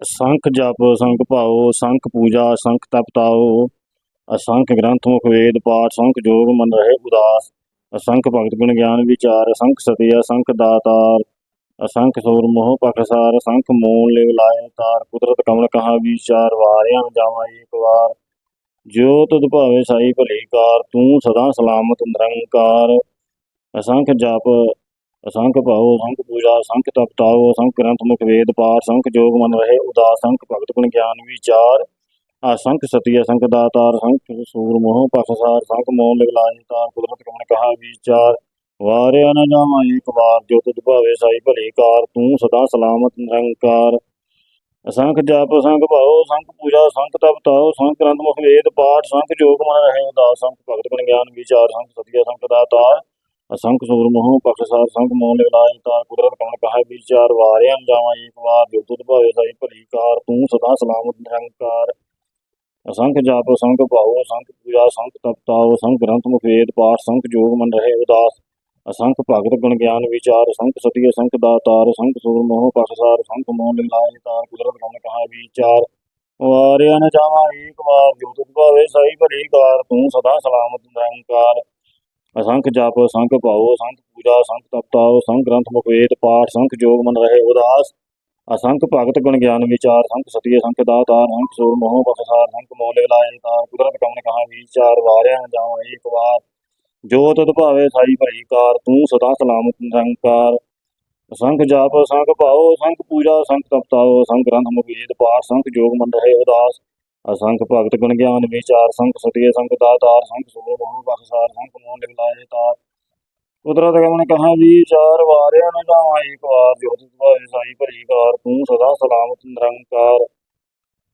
ਅਸੰਖ ਜਪ ਸੰਖ ਭਾਉ ਸੰਖ ਪੂਜਾ ਸੰਖ ਤਪਤਾਉ ਅਸੰਖ ਗ੍ਰੰਥ, ਮੁਖ ਵੇਦ, ਪਾਠ ਸੰਖ ਜੋਗ, ਮਨ ਰਹੇ ਉਦਾਸ, ਅਸੰਖ ਭਗਤ ਗੁਣ ਗਿਆਨ ਵਿਚਾਰ, ਅਸੰਖ ਸਤੀ, ਅਸੰਖ ਦਾਤਾਰ, ਅਸੰਖ ਸੂਰ ਮੋਹ ਪਖਸਾਰ ਅਸੰਖ ਮੂਲ ਲਿਵ ਲਾਏ ਤਾਰ ਕੁਦਰਤ ਕਮਲ ਕਹਾ ਵਿਚਾਰ, ਵਾਰਿਆਂ ਜਾਵਾਂ ਏਕ ਵਾਰ ਜੋ ਤੁਧ ਭਾਵੇ ਸਾਈ ਭਲੀ ਕਾਰ, ਤੂੰ ਸਦਾ ਸਲਾਮਤ ਨਿਰੰਕਾਰ, ਅਸੰਖ ਜਪ ਅਸੰਖ ਭਾਉ ਅਸੰਖ ਪੂਜਾ, ਅਸੰਖ ਤਪ ਤਾਉ ਅਸੰਖ ਗ੍ਰੰਥ ਮੁਖ ਵੇਦ ਪਾਠ ਸੰਖ ਜੋਗ ਮਨ ਰਹੇ, ਉਦਾਸ ਸੰਖ ਭਗਤ ਗੁਣ ਗਿਆਨ ਵਿਚਾਰ, ਅਸੰਖ ਸਤੀ, ਅਸੰਖ ਦਾਤਾਰ ਸੰਖ ਸੂਰ ਮੋਹ ਪਖਸਾਰ ਸੰਖ ਮੋਹ ਲਿਗਲਾਏ ਤਾਰ ਕੁਦਰਤ ਕਮਨ ਕਹਾ ਵਿਚਾਰ। ਵਾਰਿਆ ਨਾ ਜਾਵਾਂ ਏਕ ਵਾਰ, ਜੋ ਤੁਧ ਭਾਵੇ ਸਾਈ ਭਲੀ ਕਾਰ, ਤੂੰ ਸਦਾ ਸਲਾਮਤ ਨਿਰੰਕਾਰ। ਅਸੰਖ ਜਪ, ਅਸੰਖ ਭਾਉ ਸੰਖ ਪੂਜਾ ਸੰਖ ਤਪ ਤਾਉ ਸੰਖ ਗ੍ਰੰਥ ਮੁਖ ਵੇਦ ਪਾਠ ਸੰਖ ਜੋਗ ਮਨ ਰਹੇ, ਉਦਾਸ ਸੰਖ ਭਗਤ ਗੁਣ ਗਿਆਨ ਵਿਚਾਰ ਸੰਖ ਸਤੀ, ਅਸੰਖ ਦਾਤਾਰ ਅਸੰਖ ਸੂਰ ਮੋਹ ਪਖਸਾਰ ਸੰਖ ਮੋਹ ਲਿਗਲਾਏ ਤਾਰ ਕੁਦਰਤ ਕਮਨ ਕਹਾ ਵਿਚਾਰ ਵਾਰਿਆ ਨ ਜਾਵਾਂ ਏਕ ਵਾਰ, ਜੋ ਤੁਧ ਭਾਵੇ ਸਾਈ ਭਲੀ ਕਾਰ, ਤੂੰ ਸਦਾ ਸਲਾਮਤ ਅਸੰਖ ਜਪ, ਅਸੰਖ ਭਾਉ, ਅਸੰਖ ਪੂਜਾ, ਅਸੰਖ ਤਪ ਅਸੰਖ ਗ੍ਰੰਥ ਮੁਖ ਪਾਠ ਸੰਖ ਜੋਗ ਮਨ ਰਹੇ ਉਦਾਸ। ਅਸੰਖ ਭਗਤ ਗੁਣ ਗਿਆਨ ਵਿਚਾਰ, ਅਸੰਖ ਸਤੀ, ਅਸੰਖ ਦਾਤਾਰ, ਅਸੰਖ ਸੂਰ ਮੋਹ ਪਖਸਾਰ ਅਸੰਖ ਮੋਹ ਲਿਲਾਏ ਤਾਰ ਕੁਦਰਤ ਗੁਣ ਕਹਾ ਵਿਚਾਰ ਵਾਰਿਆ ਨ ਜਾਵਾਂ ਏਕ ਵਾਰ, ਜੋ ਤੁਧ ਭਾਵੇ ਸਾਈ ਭਲੀ ਕਾਰ, ਤੂੰ ਸਦਾ ਸਲਾਮਤ ਨਿਰੰਕਾਰ। ਅਸੰਖ ਜਾਪ ਸੰਖ ਭਾਉ, ਅਸੰਖ ਪੂਜਾ ਸੰਖ ਤਪ ਤਾਉ ਗ੍ਰੰਥ ਮੁਖ ਵੇਦ, ਪਾਠ ਸੰਖ ਜੋਗ ਮਨ ਰਹੇ ਉਦਾਸ, ਅਸੰਖ ਭਗਤ ਗੁਣ ਗਿਆਨ ਵਿਚਾਰ ਸੰਖ ਸਤੀ, ਅਸੰਖ ਦਾਤਾਰ ਸੰਖ ਸੂਰ ਮੋਹ ਬਖਸਾਰ ਸੰਖ ਮੋਹ ਲਿਗਲਾਏ ਤਾਰ, ਕੁਦਰਤ ਕਮਨ ਕਹਾ ਵਿਚਾਰ ਵਾਰਿਆ ਨ ਜਾਵਾਂ ਏਕ ਵਾਰ, ਜੋ ਭਾਵੇ ਸਾਈ ਭਲੀ ਕਾਰ, ਤੂੰ ਸਦਾ ਸਲਾਮਤ ਨਿਰੰਕਾਰ, ਅਸੰਖ ਜਾਪ ਸੰਖ ਭਾਉ ਸੰਖ ਪੂਜਾ ਸੰਖ ਤਪ ਤਾਉ ਗ੍ਰੰਥ ਮੁਖ ਵੇਦ, ਪਾਠ ਸੰਖ ਜੋਗ ਮਨ ਰਹੇ ਉਦਾਸ ਅਸੰਖ ਭਗਤ ਗੁਣ ਗਿਆਨ ਵਿਚਾਰ, ਸੰਖ ਸਤੀ ਅਸੰਖ ਦਾਤਾਰ, ਸੰਖ ਸੂਰ ਮੋਹ ਬਖਸਾਰ ਸੰਖ ਮੋਹ ਲਿਗਲਾਏ ਤਾਰ। ਕੁਦਰਤ ਕਮਨ ਕਹਾ ਵਿਚਾਰ ਵਾਰਿਆ ਨ ਜਾਵਾਂ ਏਕ ਵਾਰ ਜੋ ਤੁਧ ਭਾਵੇ ਸਾਈ ਭਲੀ ਕਾਰ, ਤੂੰ ਸਦਾ ਸਲਾਮਤ ਨਿਰੰਕਾਰ।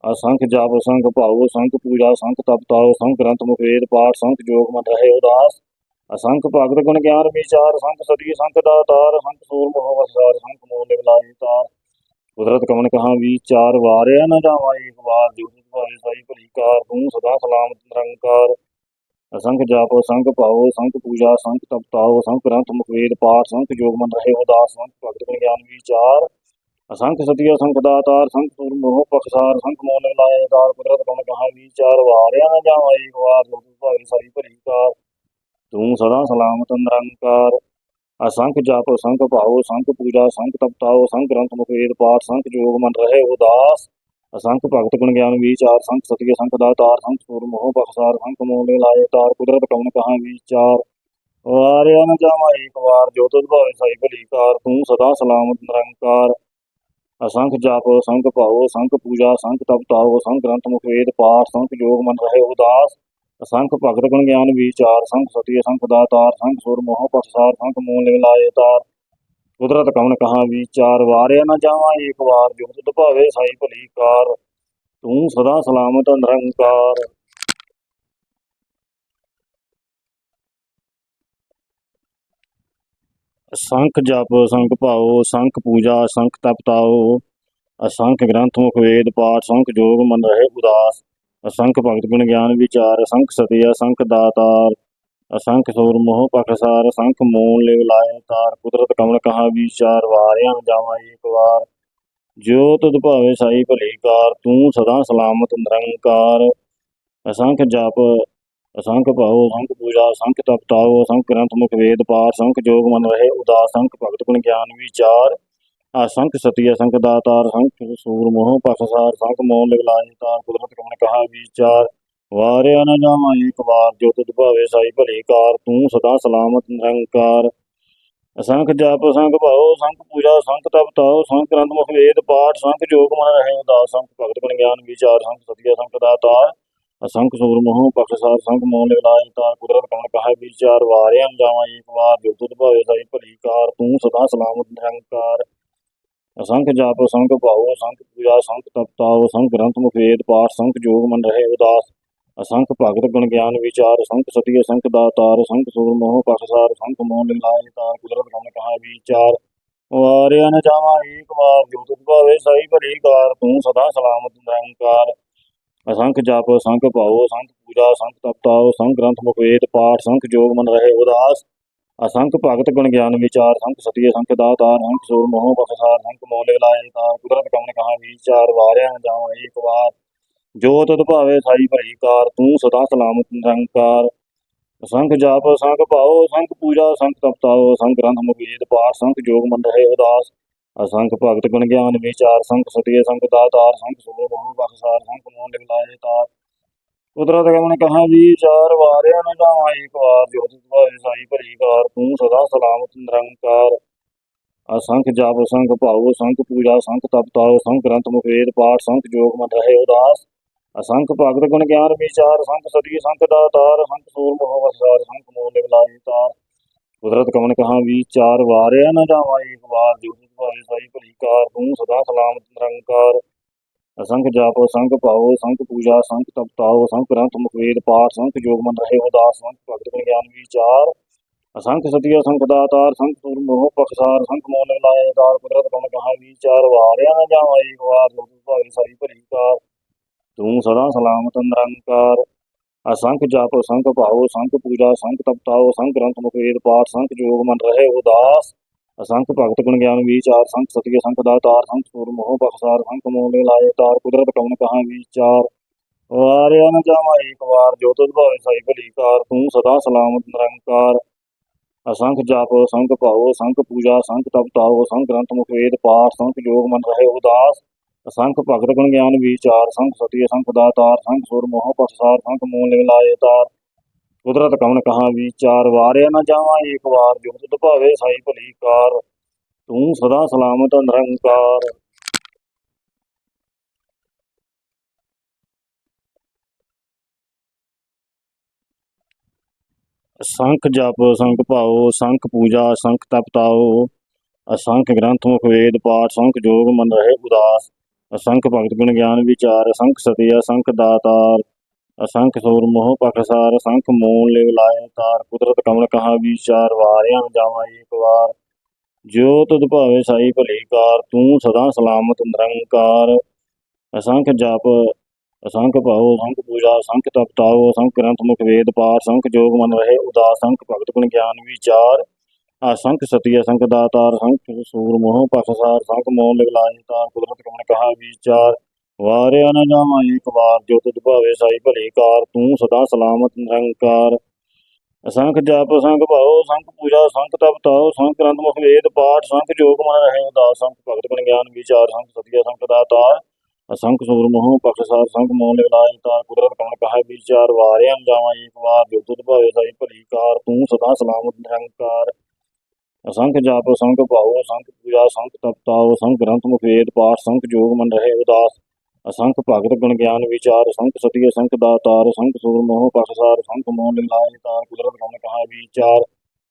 ਅਸੰਖ ਜਪ ਅਸੰਖ ਭਾਉ ਅਸੰਖ ਪੂਜਾ ਅਸੰਖ ਤਪ ਤਾਉ ਅਸੰਖ ਗ੍ਰੰਥ ਮੁਖ ਵੇਦ ਪਾਠ, ਸੰਖ ਜੋਗ ਮਨ ਰਹੇ ਉਦਾਸ। ਅਸੰਖ ਭਗਤ ਗੁਣ ਗਿਆਨ ਵਿਚਾਰ, ਸੰਖ ਸਤੀ ਸੰਖ ਦਾਤਾਰ, ਸੰਖ ਸੂਰ ਮੋਹ ਵਸਾਰ ਸੰਖ ਮੋਹ ਲਿਵਲਾਈ ਤਾਰ। ਕੁਦਰਤ ਕਮਨ ਕਹਾ ਵਿਚਾਰ ਵਾਰਿਆ ਨ ਜਾਵਾਂ ਏਕ ਵਾਰ ਜੋ ਸਾਈ ਭਲੀ ਕਾਰ ਤੂੰ ਸਦਾ ਸਲਾਮਤ ਨਿਰੰਕਾਰ। ਅਸੰਖ ਜਪ ਅਸੰਖ ਭਾਉ ਅਸੰਖ ਪੂਜਾ ਅਸੰਖ ਤਪ ਤਾਉ ਗ੍ਰੰਥ ਮੁਖ ਪਾਠ, ਸੰਖ ਜੋਗ ਮਨ ਰਹੇ ਉਦਾਸ, ਸੰਖ ਭਗਤ ਗਿਆਨ ਵਿਚਾਰ। ਅਸੰਖ ਸਤੀ ਅਸੰਖ ਦਾਤਾਰ, ਸੰਖ ਸੂਰ ਮੋਹ ਪਖਸਾਰ, ਸੰਖ ਮੋਹ ਲਿਵਲਾਏ ਤਾਰ ਕੁਦਰਤ ਕਮਨ ਕਹਾ ਵਿਚਾਰ। ਵਾਰਿਆ ਨ ਜਾਵਾਂ ਵਾਰ ਜੋ ਤੁਧ ਸਾਈ ਭਲੀ ਕਾਰ। ਤੂੰ ਸਦਾ ਸਲਾਮਤ ਨਿਰੰਕਾਰ। ਅਸੰਖ ਜਪ, ਸੰਖ ਭਾਉ ਸੰਖ ਪੂਜਾ, ਸੰਖ ਤਪ ਤਾਉ ਗ੍ਰੰਥ ਮੁਖ ਪਾਠ, ਸੰਖ ਜੋਗ ਮਨ ਰਹੇ ਉਦਾਸ। ਅਸੰਖ ਭਗਤ ਗੁਣ ਗਿਆਨ ਵਿਚਾਰ ਸੰਖ ਸਤੀ ਸੰਖ ਦਾਤਾਰ ਸੰਖ ਸੂਰ ਮੋਹ ਬਖਸਾਰ ਸੰਖ ਮੋਹ ਲਿਲਾਏ ਤਾਰ ਕੁਦਰਤ ਕਮਨ ਕਹਾ ਵਿਚਾਰ ਵਾਰਿਆ ਨ ਜਾਵਾਂ ਏਕ ਵਾਰ, ਜੋ ਤੁਧ ਭਾਵੇ ਸਾਈ ਭਲੀ ਕਾਰ, ਤੂੰ ਸਦਾ ਸਲਾਮਤ ਨਿਰੰਕਾਰ। ਅਸੰਖ ਜਪ ਅਸੰਖ ਭਾਉ ਸੰਖ ਪੂਜਾ, ਸੰਖ ਤਪ ਤਾਉ ਅਸੰਖ ਗ੍ਰੰਥ ਮੁਖ ਵੇਦ ਪਾਠ, ਸੰਖ ਜੋਗ ਮਨ ਰਹੇ ਉਦਾਸ। ਅਸੰਖ ਭਗਤ ਗੁਣ ਗਿਆਨ ਵਿਚਾਰ ਸੰਖ ਸਤੀ ਸੰਖ ਦਾਤਾਰ ਸੰਖ ਸੁਰ ਮੋਹ ਪਖਸਾਰ ਸੰਖ ਮੋਹ ਲਿਲਾਏ ਤਾਰ। ਕੁਦਰਤ ਕਵਨ ਕਹਾ ਵਿਚਾਰ ਵਾਰਿਆ ਨ ਜਾਵਾਂ ਏਕ ਵਾਰ ਜੋ ਤੁਧ ਭਾਵੇ ਸਾਈ ਭਲੀ ਕਾਰ। ਤੂੰ ਸਦਾ ਸਲਾਮਤ ਨਿਰੰਕਾਰ। ਅਸੰਖ ਜਪ ਸੰਖ ਭਾਓ ਅਸੰਖ ਪੂਜਾ, ਅਸੰਖ ਤਪਤਾਓ ਅਸੰਖ ਗ੍ਰੰਥ ਮੁਖ ਵੇਦ ਪਾਠ ਸੰਖ ਜੋਗ ਮਨ ਰਹੇ ਉਦਾਸ। ਅਸੰਖ ਭਗਤ ਗੁਣ ਗਿਆਨ ਵਿਚਾਰ, ਅਸੰਖ ਸਤੀ, ਅਸੰਖ ਦਾਤਾਰ। ਅਸੰਖ ਸੂਰ ਮੋਹ ਪਖਸਾਰ ਅਸੰਖ ਮੂਲ ਲਿਵ ਲਾਏ ਤਾਰ ਕੁਦਰਤ ਕਮਲ ਕਹਾ ਵਿਚਾਰ, ਵਾਰਿਆ ਜਾਵਾਂ ਏਕ ਵਾਰ। ਜੋ ਤੁਧ ਭਾਵੇ ਸਾਈ ਭਲੀ ਕਾਰ, ਤੂੰ ਸਦਾ ਸਲਾਮਤ ਨਿਰੰਕਾਰ। ਅਸੰਖ ਜਪ, ਅਸੰਖ ਭਾਉ, ਅਸੰਖ ਪੂਜਾ, ਅਸੰਖ ਤਪ ਤਾਉ, ਅਸੰਖ ਗ੍ਰੰਥ ਮੁਖ ਵੇਦ ਪਾਠ ਸੰਖ ਜੋਗ ਮਨ ਰਹੇ, ਉਦਾਸ ਸੰਖ ਭਗਤ ਗੁਣ ਗਿਆਨ ਵਿਚਾਰ। ਅਸੰਖ ਸਤੀ, ਅਸੰਖ ਦਾਤਾਰ ਸੰਖ ਸੂਰ ਮੋਹ ਪਖਸਾਰ ਸੰਖ ਮੋਹ ਲਿਗਲਾਏ ਤਾਰ ਕੁਦਰਤ ਕਮਲ ਕਹਾ ਵਿਚਾਰ। ਵਾਰਿਆ ਨ ਜਾਵਾਂ ਏਕ ਵਾਰ, ਜੋ ਤੁਧ ਭਾਵੇ ਸਾਈ ਭਲੀ ਕਾਰ, ਤੂੰ ਸਦਾ ਸਲਾਮਤ ਨਿਰੰਕਾਰ। ਅਸੰਖ ਜਪ, ਅਸੰਖ ਭਾਉ, ਅਸੰਖ ਪੂਜਾ, ਅਸੰਖ ਤਪ ਤਾਉ, ਅਸੰਖ ਗ੍ਰੰਥ ਮੁਖ ਵੇਦ ਪਾਠ ਸੰਖ ਜੋਗ ਮਨ ਰਹੇ ਉਦਾਸ ਸੰਖ ਭਗਤ ਗੁਣ ਗਿਆਨ ਵਿਚਾਰ ਸੰਖ ਸਤੀ ਅਸੰਖ ਦਾਤਾਰ, ਅਸੰਖ ਸੂਰ ਮੋਹ ਪਖਸਾਰ ਸੰਖ ਮੋਹ ਲਿਗਲਾਏ ਤਾਰ, ਕੁਦਰਤ ਕਮਨ ਕਹਾ ਵਿਚਾਰ। ਵਾਰਿਆ ਨ ਜਾਵਾਂ ਏਕ ਵਾਰ, ਜੋ ਤੁਧ ਭਾਵੇ ਸਾਈ ਭਲੀ ਕਾਰ, ਤੂੰ ਸਦਾ ਸਲਾਮਤ ਨਿਰੰਕਾਰ। ਅਸੰਖ ਜਾਪ, ਅਸੰਖ ਭਾਉ, ਅਸੰਖ ਪੂਜਾ, ਅਸੰਖ ਤਪ ਤਾਉ, ਅਸੰਖ ਗ੍ਰੰਥ ਮੁਖ ਵੇਦ ਪਾਠ ਸੰਖ ਜੋਗ ਮਨ ਰਹੇ ਉਦਾਸ। ਅਸੰਖ ਭਗਤ ਗੁਣ ਗਿਆਨ ਵਿਚਾਰ ਅਸੰਖ ਸਤੀ, ਅਸੰਖ ਦਾਤਾਰ, ਸੰਖ ਸੂਰ ਮੋਹ ਪਖਸਾਰ ਅਸੰਖ ਮੋਹ ਲਾਇ ਤਾਰ ਕੁਦਰਤ ਕਮਨ ਕਹਾ ਵਿਚਾਰ। ਵਾਰਿਆ ਨ ਜਾਵਾਂ ਏਕ ਵਾਰ, ਜੋ ਤੁਧ ਭਾਵੇ ਸਾਈ ਭਲੀ ਕਾਰ, ਤੂੰ ਸਦਾ ਸਲਾਮਤ ਨਿਰੰਕਾਰ। ਅਸੰਖ ਜਪ, ਸੰਖ ਭਾਉ ਅਸੰਖ ਪੂਜਾ, ਸੰਖ ਤਪ ਤਾਉ ਗ੍ਰੰਥ ਮੁਖ ਪਾਠ, ਸੰਖ ਜੋਗ ਮਨ ਰਹੇ ਉਦਾਸ। ਅਸੰਖ ਭਗਤ ਗੁਣ ਗਿਆਨ ਵਿਚਾਰ, ਸੰਖ ਸਤੀਏ ਸੰਖ ਦਾਤਾਰ, ਸੰਖ ਸੂਰ ਮੋਹ ਬਖਸਾਰ ਸੰਖ ਮੋਲੇ ਲਾਇ ਤਾਰ ਕੁਦਰਤ ਕਮਨ ਕਹਾ ਵਿਚਾਰ। ਵਾਰਿਆ ਨ ਜਾਵਾਂ ਏਕ ਵਾਰ ਜੋਤ ਤਦ ਭਾਵੇ ਸਾਈ ਭਈ ਕਾਰ, ਤੂੰ ਸਦਾ ਸਲਾਮਤ ਨਿਰੰਕਾਰ। ਸੰਖ ਜਾਪ ਸੰਖ ਭਾਓ ਸੰਖ ਪੂਜਾ ਸੰਖ ਤਪਤਾਓ ਸੰਖ ਗ੍ਰੰਥ ਮੁਖੀਦ ਪਾਠ ਸੰਖ ਜੋਗ ਮੰਦ ਹੈ ਉਦਾਸ। ਅਸੰਖ ਭਗਤ ਗੁਣ ਗਿਆਨ ਵਿਚਾਰ ਸੰਖ ਸਤਿਏ ਸੰਖ ਦਾਤਾਰ ਸੰਖ ਸੂਰ ਮੋਹ ਬਖਸਾਰ ਸੰਖ ਮੋਲੇ ਲਾਏ ਤਾਰ। ਕੁਦਰਤ ਕਮਨ ਕਹਾ ਵਿਚਾਰ ਵਾਰਿਆ ਨ ਜਾਵਾਂ ਏਕ ਵਾਰ ਜੋ ਭਾਵੇ ਸਾਈ ਭਰੀ ਕਾਰ, ਤੂੰ ਸਦਾ ਸਲਾਮਤ ਨਿਰੰਕਾਰ। ਅਸੰਖ ਜਾਪ ਸੰਖ ਭਾਓ ਸੰਖ ਪੂਜਾ ਸੰਖ ਤਪਤਾਓ ਸੰਖ ਗ੍ਰੰਥ ਮੁਖੇਦ ਪਾਠ ਸੰਖ ਜੋਗ ਮੰਦ ਰਹੇ ਉਦਾਸ। ਅਸੰਖ ਭਗਤ ਗੁਣ ਗਿਆਨ ਵਿਚਾਰ ਸੰਖ ਸਦੀ ਸੰਖ ਦਾਤਾਰ ਸੰਖ ਸੂਰ ਮੋਹ ਵਸਾਰ, ਸੰਖ ਮੋਹ ਲਿਵਲਾਈ ਤਾਰ। ਕੁਦਰਤ ਕਮਨ ਕਹਾ ਵਿਚਾਰ ਵਾਰਿਆ ਨ ਜਾਵਾਂ, ਏਕ ਵਾਰ ਜੋ ਤਿਸ ਸਾਈ ਭਲੀ ਕਾਰ, ਤੂੰ ਸਦਾ ਸਲਾਮ ਨਿਰੰਕਾਰ। ਅਸੰਖ ਜਾਪ, ਸੰਖ ਭਾਉ ਸੰਖ ਪੂਜਾ, ਸੰਖ ਤਪਤਾਓ, ਸੰਖ ਗ੍ਰੰਥ ਮੁਕਵੇਦ ਪਾਠ, ਸੰਖ ਜੋਗ ਮਨ ਰਹੇ ਉਦਾਸ, ਸੰਖ ਭਗਤ ਗੁਣ ਗਿਆਨ ਵਿਚਾਰ ਅਸੰਖ ਸਤਿਆ, ਸੰਖ ਦਾਤਾਰ ਸੰਖ ਸੂਰ ਮੋਹ ਪਖਸਾਰ ਸੰਖ ਮੋਲ ਲਾਏ ਦਾਰ ਕੁਦਰਤ ਕਮਨ ਕਹਾ ਵਿਚਾਰ ਵਾਰਿਆ ਨ ਜਾਵਾਂ, ਏਕ ਵਾਰ ਜੋ ਤਿਸ ਸਾਈ ਭਲੀ ਕਾਰ। ਤੂੰ ਸਦਾ ਸਲਾਮਤ ਨਿਰੰਕਾਰ। ਅਸੰਖ ਜਪ ਸੰਖ ਭਾਉ ਸੰਖ ਪੂਜਾ ਸੰਖ ਤਪਤਾਓ ਸੰਖ ਗ੍ਰੰਥ ਮੁਖੇਦ ਪਾਠ ਸੰਖ ਜੋਗ ਮਨ ਰਹੇ ਉਦਾਸ। ਅਸੰਖ ਭਗਤ ਗੁਣ ਗਿਆਨ ਵਿਚਾਰ ਸੰਖ ਸਤਿය ਸੰਖ ਦਾਤਾਰ ਸੰਖ ਸੂਰ ਮੋਹ ਬਖਸਾਰ ਸੰਖ ਮੋਲੇ ਲਾਏ ਤਾਰ ਕੁਦਰਤ ਕਵਨ ਕਹਾ ਵਿਚਾਰ। ਵਾਰਿਆ ਨ ਜਾਵਾਂ ਏਕ ਵਾਰ, ਜੋ ਤੁਧ ਭਾਵੇ ਸਾਈ ਭਲੀ ਕਾਰ ਤੂੰ ਸਦਾ ਸਲਾਮਤ ਨਿਰੰਕਾਰ। ਅਸੰਖ ਜਪ ਸੰਖ ਭਾਉ ਸੰਖ ਪੂਜਾ ਸੰਖ ਤਪਤਾਓ ਸੰਖ ਗ੍ਰੰਥ ਮੁਖੇਦ ਪਾਠ ਸੰਖ ਜੋਗ ਮਨ ਰਹੇ ਉਦਾਸ। ਅਸੰਖ ਭਗਤ ਗੁਣ ਗਿਆਨ ਵਿਚਾਰ, ਸੰਖ ਸਤਿ, ਸੰਖ ਦਾਤਾਰ, ਸੰਖ ਸੁਰ ਮੋਹ ਪਰਸਾਰ ਸੰਖ ਮੂਲ ਲਾਏ ਤਾਰ। ਕੁਦਰਤ ਕਮਨ ਕਹਾ ਵਿਚਾਰ, ਵਾਰਿਆ ਨ ਜਾਵਾਂ ਏਕ ਵਾਰ, ਜੋ ਤੁਧ ਭਾਵੇ ਸਾਈ ਭਲੀ ਕਾਰ। ਤੂੰ ਸਦਾ ਸਲਾਮਤ ਨਿਰੰਕਾਰ। ਸੰਖ ਜਪ ਸੰਖ ਭਾਓ ਸੰਖ ਪੂਜਾ ਸੰਖ ਤਪਤਾਓ ਅਸੰਖ ਗ੍ਰੰਥ ਮੁਖ ਵੇਦ ਪਾਠ ਸੰਖ ਜੋਗ ਮਨ ਰਹੇ ਉਦਾਸ। ਅਸੰਖ ਭਗਤ ਗੁਣ ਗਿਆਨ ਵਿਚਾਰ, ਅਸੰਖ ਸਤਿ, ਅਸੰਖ ਦਾਤਾਰ, ਅਸੰਖ ਸੂਰ ਮੋਹ ਪਖਸਾਰ ਅਸੰਖ ਮੂਲ ਲਿਵ ਲਾਏ ਤਾਰ, ਕੁਦਰਤ ਕਮਲ ਕਹਾ ਵਿਚਾਰ, ਵਾਰਿਆ ਨ ਜਾਵਾਂ ਏਕ ਵਾਰ। ਜੋ ਤੁਧ ਭਾਵੇ ਸਾਈ ਭਲੀ ਕਾਰ, ਤੂੰ ਸਦਾ ਸਲਾਮਤ ਨਿਰੰਕਾਰ। ਅਸੰਖ ਜਪ, ਅਸੰਖ ਭਾਉ, ਅਸੰਖ ਪੂਜਾ, ਅਸੰਖ ਤਪਤਾਓ ਅਸੰਖ ਗ੍ਰੰਥ ਮੁਖ ਵੇਦ ਪਾਰ ਸੰਖ ਜੋਗ ਮਨ ਰਹੇ ਉਦਾਸ ਸੰਖ ਭਗਤ ਗੁਣ ਗਿਆਨ ਵਿਚਾਰ। ਅਸੰਖ ਸਤਿ ਅਸੰਖ ਦਾਤਾਰ, ਸੰਖ ਸੂਰ ਮੋਹ ਪਖਸਾਰ ਸੰਖ ਮੋਹ ਲਿਵ ਲਾਏ ਤਾਰ ਕੁਦਰਤ ਕਮਨ ਕਹਾ ਵਿਚਾਰ। ਵਾਰਿਆ ਨ ਜਾਵਾਂ ਏਕ ਵਾਰ, ਜੋ ਤੁਧ ਭਾਵੇ ਸਾਈ ਭਲੀ ਕਾਰ, ਤੂੰ ਸਦਾ ਸਲਾਮਤ ਨਿਰੰਕਾਰ। ਅਸੰਖ ਜਪ ਅਸੰਖ ਭਾਉ, ਸੰਖ ਪੂਜਾ, ਸੰਖ ਤਪਤਾਓ ਸੰਖ ਗ੍ਰੰਥ ਮੁਖ ਵੇਦ ਪਾਠ, ਸੰਖ ਜੋਗ ਮਨ ਰਹੇ ਉਦਾਸ, ਸੰਖ ਭਗਤ ਗੁਣ ਗਿਆਨ ਵਿਚਾਰ, ਸੰਖ ਸਤਿ ਸੰਖ ਦਾਤਾਰ ਅਸੰਖ ਸੂਰ ਮੋਹ ਪਖਸਾਰ ਸੰਖ ਮੋਹ ਲਿਵ ਤਾਰ ਕੁਦਰਤ ਕਮਨ ਕਹਾ ਵਿਚਾਰ। ਵਾਰਿਆ ਨ ਜਾਵਾਂ ਏਕ ਵਾਰ, ਜੋ ਤੁਧ ਭਾਵੇ ਸਾਈ ਭਲੀ ਕਾਰ, ਤੂੰ ਸਦਾ ਸਲਾਮਤ ਨਿਰੰਕਾਰ। ਅਸੰਖ ਜਾਪ ਸੰਖ ਭਾਉ ਸੰਖ ਪੂਜਾ ਸੰਖ ਤਪਤਾਓ ਸੰਖ ਗ੍ਰੰਥ ਮੁਖ ਵੇਦ ਪਾਠ ਸੰਖ ਜੋਗ ਮਨ ਰਹੇ ਉਦਾਸ। ਅਸੰਖ ਭਗਤ ਗੁਣ ਗਿਆਨ ਵਿਚਾਰ ਸੰਖ ਸਤਿ ਸੰਖ ਦਾਤਾਰ ਸੰਖ ਸੂਰ ਮੋਹ ਪਖਸਾਰ ਸੰਖ ਮੋਹ ਲਾਏ ਤਾਰ, ਕੁਦਰਤ ਕਮਨ ਕਹਾ ਵਿਚਾਰ।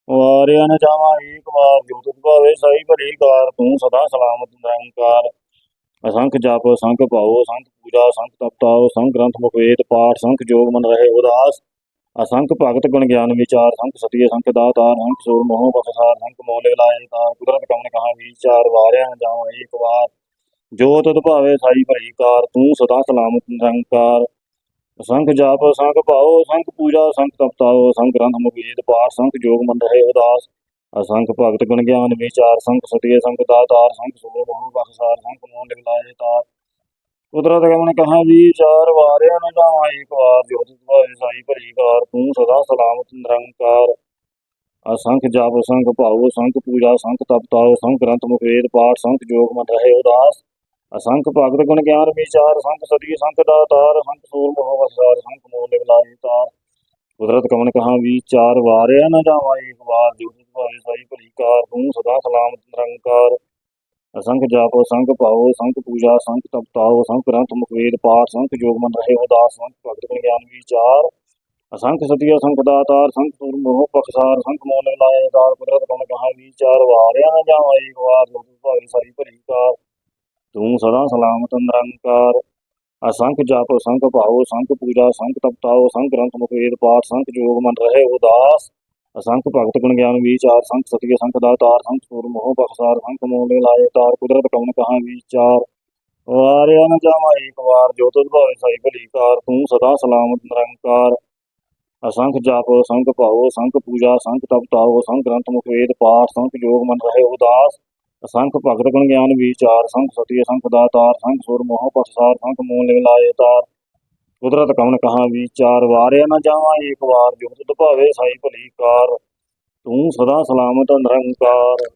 ਵਾਰਿਆ ਨ ਜਾਵਾਂ ਏਕ ਵਾਰ, ਜੋ ਤੁਧ ਭਾਵੇ ਸਾਈ ਭਰੀ ਕਾਰ, ਤੂੰ ਸਦਾ ਸਲਾਮਤ ਨਿਰੰਕਾਰ। ਅਸੰਖ ਜਾਪ ਸੰਖ ਭਾਉ ਸੰਖ ਪੂਜਾ ਸੰਖ ਤਪਤਾਓ ਸੰਖ ਗ੍ਰੰਥ ਮੁਖ ਵੇਦ ਪਾਠ ਸੰਖ ਜੋਗ ਮਨ ਰਹੇ ਉਦਾਸ। ਅਸੰਖ ਭਗਤ ਗੁਣ ਗਿਆਨ ਵਿਚਾਰ, ਸੰਖ ਸਤਿ ਸੰਖ ਦਾਤਾਰ, ਸੰਖ ਸੂਰ, ਮੋਹ ਬਖਸਾਰ ਸੰਖ ਮੋਲੇ ਲਾਏ ਤਾਰ, ਕੁਦਰਤ ਕਮਨ ਕਹਾ ਵਿਚਾਰ ਵਾਰਿਆ ਨ ਜਾਵਾਂ ਏਕ ਵਾਰ। ਜੋ ਤਦ ਭਾਵੇ ਸਾਈ ਭਲੀ ਕਾਰ, ਤੂੰ ਸਦਾ ਸਲਾਮਤ ਨਿਰੰਕਾਰ। ਸੰਖ ਜਾਪ, ਸੰਖ ਭਾਉ, ਸੰਖ ਪੂਜਾ, ਸੰਖ ਤਪਤਾਓ, ਸੰਖ ਗ੍ਰੰਥ ਮੁਖੀਦ ਪਾਠ, ਸੰਖ ਜੋਗ ਮੰਦ ਹੈ ਉਦਾਸ। ਅਸੰਖ ਭਗਤ ਗੁਣ ਗਿਆਨ ਵਿਚਾਰ, ਸੰਖ ਸਤਿ ਸੰਖ ਦਾਤਾਰ, ਸੰਖ ਸੂਰ, ਮੋਹ ਬਖਸਾਰ ਸੰਖ ਮੋਹ ਲਾਏ ਤਾਰ। ਕੁਦਰਤ ਕਮਨ ਕਹਾ ਵਿਚਾਰ ਵਾਰਿਆ ਨ ਜਾਵਾਂ ਏਕ ਵਾਰ ਜੋ ਤਿਸ ਸਾਈ ਭਲੀ ਕਾਰ, ਤੂੰ ਸਦਾ ਸਲਾਮਤ ਨਿਰੰਕਾਰ। ਅਸੰਖ ਜਾਪ, ਸੰਖ ਭਾਉ, ਸੰਖ ਪੂਜਾ, ਸੰਖ ਤਪਤਾਓ ਸੰਖ ਗ੍ਰੰਥ ਮੁਖੇਦ, ਪਾਠ, ਸੰਖ ਜੋਗ ਮਨ ਰਹੇ ਉਦਾਸ। ਅਸੰਖ ਭਗਤ ਗੁਣ ਗਿਆਨ ਵਿਚਾਰ, ਸੰਖ ਸਦੀ, ਸੰਖ ਦਾਤਾਰ ਸੰਖ ਸੂਰ ਮੋਹ ਸੰਖ ਮੋਹ ਲਿਵ ਲਾਏ ਤਾਰ। ਕੁਦਰਤ ਕਮਨ ਕਹਾ ਵਿਚਾਰ ਵਾਰਿਆ ਨ ਜਾਵਾਂ ਏਕ ਵਾਰ ਜੋ ਤਿਸ ਸਾਈ ਭਲੀ ਕਾਰ, ਤੂੰ ਸਦਾ ਸਲਾਮਤ ਨਿਰੰਕਾਰ। ਅਸੰਖ ਜਾਪ ਸੰਖ ਭਾਉ ਸੰਖ ਪੂਜਾ ਸੰਖ ਤਪਤਾਓ ਸੰਖ ਗ੍ਰੰਥ ਮੁਖਵੇਦ ਪਾਠ ਸੰਖ ਜੋਗ ਮਨ ਰਹੇ ਉਦਾਸ ਸੰਖ ਭਗਤ ਗਿਆਨ ਵਿਚਾਰ। ਅਸੰਖ ਸਤਿ ਸੰਖ ਦਾਤਾਰ ਸੰਖ ਸੂਰ ਮੋਹ ਪਖਸਾਰ ਸੰਖ ਮੋਹ ਲਾਏ ਦਾਰ ਕੁਦਰਤ ਕਮਨ ਕਹਾ ਵਿਚਾਰ। ਵਾਰਿਆ ਨ ਜਾਵਾਂ ਏਕ ਵਾਰ ਜੋ ਤਿਸ ਭਾਵੇ ਸਾਈ ਕਾਰ। ਤੂੰ ਸਦਾ ਸਲਾਮਤ, ਨਿਰੰਕਾਰ। ਅਸੰਖ ਜਪ ਸੰਖ ਭਾਉ ਸੰਖ ਪੂਜਾ ਸੰਖ ਤਪਤਾਓ ਸੰਖ ਗ੍ਰੰਥ ਮੁਕਵੇਦ ਪਾਠ ਸੰਖ ਜੋਗ ਮਨ ਰਹੇ ਉਦਾਸ ਅਸੰਖ ਭਗਤ ਗੁਣ ਗਿਆਨ ਵਿਚਾਰ, ਸੰਖ ਸਤਿਗੁਰ, ਸੰਖ ਦਾ ਤਾਰ ਸੰਖ ਸੂਰ ਮੋਹ ਬਖਸਾਰ, ਸੰਖ ਮੋਲੇ ਲਾਏ, ਤਾਰ ਕੁਦਰਤ ਕਉਨ ਕਹਾ ਵਿਚਾਰ। ਵਾਰਿਆ ਨਾ ਜਾਵਾ ਇੱਕ ਵਾਰ, ਜੋ ਤੁਧ ਭਾਵੇ ਸਾਈ ਭਲੀ ਕਾਰ, ਤੂੰ ਸਦਾ ਸਲਾਮਤ ਨਿਰੰਕਾਰ। ਅਸੰਖ ਜਾਪ, ਸੰਖ ਭਾਉ, ਸੰਖ ਪੂਜਾ, ਸੰਖ ਤਪ ਤਾਉ ਸੰਖ ਗ੍ਰੰਥ ਮੁਖ ਵੇਦ ਪਾਠ, ਸੰਖ ਜੋਗ ਮਨ ਰਹੇ ਉਦਾਸ। ਅਸੰਖ ਭਗਤ ਗੁਣ ਗਿਆਨ ਵਿਚਾਰ, ਸੰਖ ਸਤਿ ਸੰਖ ਦਾਤਾਰ, ਸੰਖ ਸੁਰ ਮੋਹ ਪਖਸਾਰ ਸੰਖ ਮੂਲ ਲਾਏ ਤਾਰ। ਕੁਦਰਤ ਕਵਨ ਕਹਾ ਵਾਰ ਵਾਰਿਆ ਨਾ ਜਾਵਾਂ, ਇੱਕ ਵਾਰ ਜੁਗਤ ਭਾਵੇ ਸਾਈ ਭਲੀ ਕਾਰ। ਤੂੰ ਸਦਾ ਸਲਾਮਤ ਨਿਰੰਕਾਰ